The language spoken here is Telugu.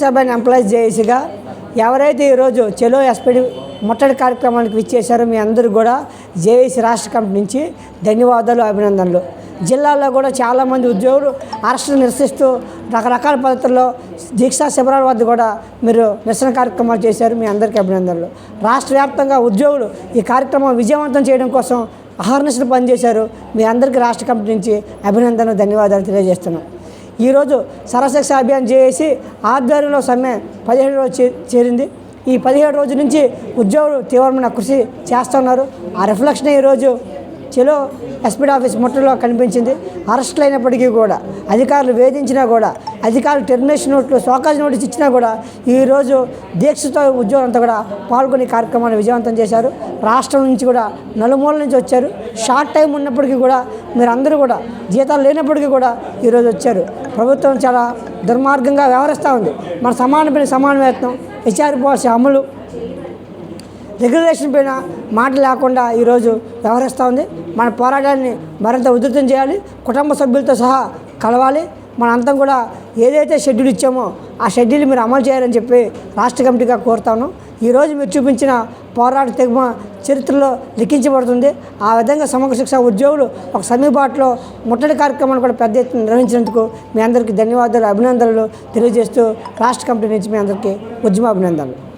సభ ఎంప్లాయీస్ జేఏసీగా ఎవరైతే ఈరోజు చెలో ఎస్పీడి ముట్టడి కార్యక్రమానికి విచ్చేశారో మీ అందరూ కూడా జేఏసీ రాష్ట్ర కమిటీ నుంచి ధన్యవాదాలు అభినందనలు. జిల్లాలో కూడా చాలామంది ఉద్యోగులు అరెస్టులు నిరసిస్తూ రకరకాల పద్ధతుల్లో దీక్షా శిబిరాల వద్ద కూడా మీరు నిరసన కార్యక్రమాలు చేశారు. మీ అందరికీ అభినందనలు. రాష్ట్ర వ్యాప్తంగా ఉద్యోగులు ఈ కార్యక్రమం విజయవంతం చేయడం కోసం అహర్నిశలు పనిచేశారు. మీ అందరికీ రాష్ట్ర కమిటీ నుంచి అభినందనలు ధన్యవాదాలు తెలియజేస్తున్నాం. ఈరోజు సరసక్ష అభియాన్ చేసి ఆధ్వర్యంలో సమ్మె పదిహేడు రోజు చేరింది. ఈ పదిహేడు రోజుల నుంచి ఉద్యోగులు తీవ్రమైన కృషి చేస్తున్నారు. ఆ రిఫ్లెక్షన్ ఈరోజు చెలో ఎస్పీడీ ఆఫీస్ ముట్టలో కనిపించింది. అరెస్టులు అయినప్పటికీ కూడా అధికారులు వేధించినా కూడా అధికారులు టెర్మినేషన్ నోట్లు సోకాజ్ నోటీస్ ఇచ్చినా కూడా ఈరోజు దీక్షతో ఉద్యోగులంతా కూడా పాల్గొనే కార్యక్రమాన్ని విజయవంతం చేశారు. రాష్ట్రం నుంచి కూడా నలుమూల నుంచి వచ్చారు. షార్ట్ టైం ఉన్నప్పటికీ కూడా మీరు అందరూ కూడా జీతాలు లేనప్పటికీ కూడా ఈరోజు వచ్చారు. ప్రభుత్వం చాలా దుర్మార్గంగా వ్యవహరిస్తూ ఉంది. మన సమాన పైన సమాన వేతనం హెచ్ఆర్ పాలసీ అమలు రెగ్యులేషన్ పైన మాట లేకుండా ఈరోజు వ్యవహరిస్తూ ఉంది. మన పోరాటాన్ని మరింత ఉధృతం చేయాలి. కుటుంబ సభ్యులతో సహా కలవాలి. మనంతా కూడా ఏదైతే షెడ్యూల్ ఇచ్చామో ఆ షెడ్యూల్ మీరు అమలు చేయాలని చెప్పి రాష్ట్ర కమిటీగా కోరుతాను ఈరోజు మీరు చూపించిన పోరాట తెగుమ చరిత్రలో లిఖించబడుతుంది. ఆ విధంగా సమగ్ర శిక్ష ఉద్యోగులు ఒక సమీబాటులో ముట్టడి కార్యక్రమాన్ని కూడా పెద్ద ఎత్తున నిర్వహించినందుకు మీ అందరికీ ధన్యవాదాలు అభినందనలు తెలియజేస్తూ రాష్ట్ర కమిటీ నుంచి మీ అందరికీ ఉద్యమ అభినందనలు